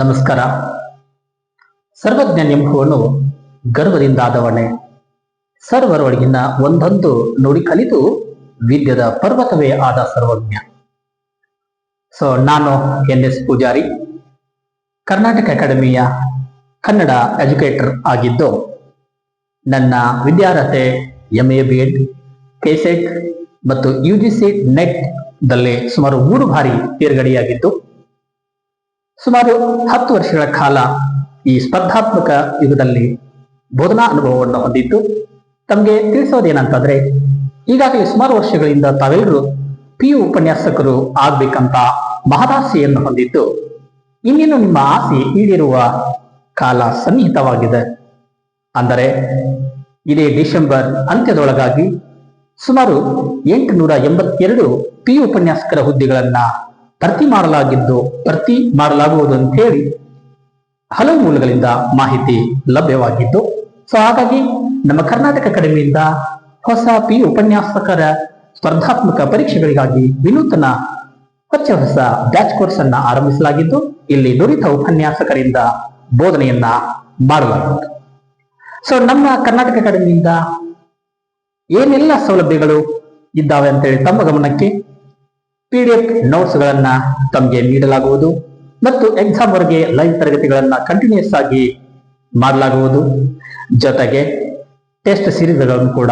ನಮಸ್ಕಾರ. ಸರ್ವಜ್ಞ ಎಂಬುವನು ಆದವಣೆ ಸರ್ವರೊಳಗಿನ ಒಂದೊಂದು ನುಡಿ ಕಲಿತು ವಿದ್ಯದ ಪರ್ವತವೇ ಆದ ಸರ್ವಜ್ಞ. ಸೊ ನಾನು ಎನ್ ಎಸ್ ಪೂಜಾರಿ, ಕರ್ನಾಟಕ ಅಕಾಡೆಮಿಯ ಕನ್ನಡ ಎಜುಕೇಟರ್ ಆಗಿದ್ದು, ನನ್ನ ವಿದ್ಯಾರ್ಹತೆ M A, B Ed KSET ಮತ್ತು ಯು ಜಿ ಸಿ ನೆಟ್ ದಲ್ಲಿ ಸುಮಾರು ಮೂರು ಬಾರಿ ತೇರ್ಗಡೆಯಾಗಿದ್ದು ಸುಮಾರು ಹತ್ತು ವರ್ಷಗಳ ಕಾಲ ಈ ಸ್ಪರ್ಧಾತ್ಮಕ ಯುಗದಲ್ಲಿ ಬೋಧನಾ ಅನುಭವವನ್ನು ಹೊಂದಿದ್ದು, ತಮಗೆ ತಿಳಿಸೋದೇನಂತಂದ್ರೆ, ಈಗಾಗಲೇ ಸುಮಾರು ವರ್ಷಗಳಿಂದ ತಾವೆಲ್ಲರೂ ಪಿ ಯು ಉಪನ್ಯಾಸಕರು ಆಗ್ಬೇಕಂತ ಮಹದಾಸೆಯನ್ನು ಹೊಂದಿದ್ದು, ಇನ್ನೇನು ನಿಮ್ಮ ಆಸೆ ಈಡಿರುವ ಕಾಲ ಸನ್ನಿಹಿತವಾಗಿದೆ? ಅಂದರೆ, ಇದೇ ಡಿಸೆಂಬರ್ ಅಂತ್ಯದೊಳಗಾಗಿ ಸುಮಾರು ಎಂಟುನೂರ ಎಂಬತ್ತೆರಡು ಪಿ ಉಪನ್ಯಾಸಕರ ಹುದ್ದೆಗಳನ್ನ ಭರ್ತಿ ಮಾಡಲಾಗಿದ್ದು ಭರ್ತಿ ಮಾಡಲಾಗುವುದು ಅಂತ ಹೇಳಿ ಹಲವು ಮೂಲಗಳಿಂದ ಮಾಹಿತಿ ಲಭ್ಯವಾಗಿದ್ದು ಸೊ ಹಾಗಾಗಿ ನಮ್ಮ ಕರ್ನಾಟಕ ಅಕಾಡೆಮಿಯಿಂದ ಹೊಸ ಪಿ ಉಪನ್ಯಾಸಕರ ಸ್ಪರ್ಧಾತ್ಮಕ ಪರೀಕ್ಷೆಗಳಿಗಾಗಿ ವಿನೂತನ ಹೊಚ್ಚ ಹೊಸ ಬ್ಯಾಚ್ ಕೋರ್ಸ್ ಅನ್ನ ಆರಂಭಿಸಲಾಗಿದ್ದು ಇಲ್ಲಿ ನುರಿತ ಉಪನ್ಯಾಸಕರಿಂದ ಬೋಧನೆಯನ್ನ ಮಾಡಲಾಗುವುದು. ಸೊ ನಮ್ಮ ಕರ್ನಾಟಕ ಅಕಾಡೆಮಿಯಿಂದ ಏನೆಲ್ಲ ಸೌಲಭ್ಯಗಳು ಇದ್ದಾವೆ ಅಂತೇಳಿ ತಮ್ಮ ಗಮನಕ್ಕೆ ಪಿ ಡಿ ಎಫ್ ನೋಟ್ಸ್ ಗಳನ್ನ ತಮಗೆ ನೀಡಲಾಗುವುದು ಮತ್ತು ಎಕ್ಸಾಮ್ ವರೆಗೆ ಲೈವ್ ತರಗತಿಗಳನ್ನ ಕಂಟಿನ್ಯೂಸ್ ಆಗಿ ಮಾಡಲಾಗುವುದು. ಜೊತೆಗೆ ಟೆಸ್ಟ್ ಸಿರೀಸ್ಗಳನ್ನು ಕೂಡ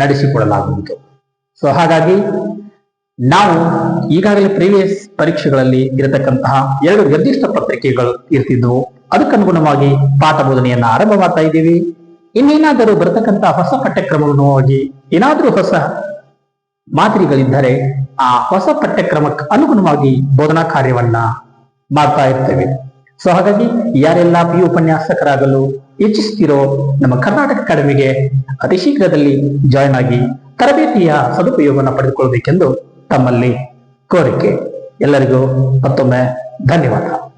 ನಡೆಸಿಕೊಡಲಾಗುವುದು. ಸೊ ಹಾಗಾಗಿ ನಾವು ಈಗಾಗಲೇ ಪ್ರೀವಿಯಸ್ ಪರೀಕ್ಷೆಗಳಲ್ಲಿ ಇರತಕ್ಕಂತಹ ಎರಡು ನಿರ್ದಿಷ್ಟ ಪತ್ರಿಕೆಗಳು ಇರ್ತಿದ್ವು. ಅದಕ್ಕನುಗುಣವಾಗಿ ಪಾಠ ಬೋಧನೆಯನ್ನ ಆರಂಭ ಮಾಡ್ತಾ ಇದ್ದೀವಿ. ಇನ್ನೇನಾದರೂ ಬರತಕ್ಕಂತಹ ಹೊಸ ಪಠ್ಯಕ್ರಮವನ್ನು ಹೋಗಿ ಏನಾದರೂ ಹೊಸ ಮಾದರಿಗಳಿದ್ದರೆ ಆ ಹೊಸ ಪಠ್ಯಕ್ರಮಕ್ಕೆ ಅನುಗುಣವಾಗಿ ಬೋಧನಾ ಕಾರ್ಯವನ್ನ ಮಾಡ್ತಾ ಇರ್ತೇವೆ. ಸೊ ಹಾಗಾಗಿ ಯಾರೆಲ್ಲ ಪಿ ಉಪನ್ಯಾಸಕರಾಗಲು ಇಚ್ಛಿಸ್ತಿರೋ ನಮ್ಮ ಕರ್ನಾಟಕ ಅಕಾಡೆಮಿಗೆ ಅತಿ ಶೀಘ್ರದಲ್ಲಿ ಜಾಯ್ನ್ ಆಗಿ ತರಬೇತಿಯ ಸದುಪಯೋಗವನ್ನು ಪಡೆದುಕೊಳ್ಳಬೇಕೆಂದು ತಮ್ಮಲ್ಲಿ ಕೋರಿಕೆ. ಎಲ್ಲರಿಗೂ ಮತ್ತೊಮ್ಮೆ ಧನ್ಯವಾದ.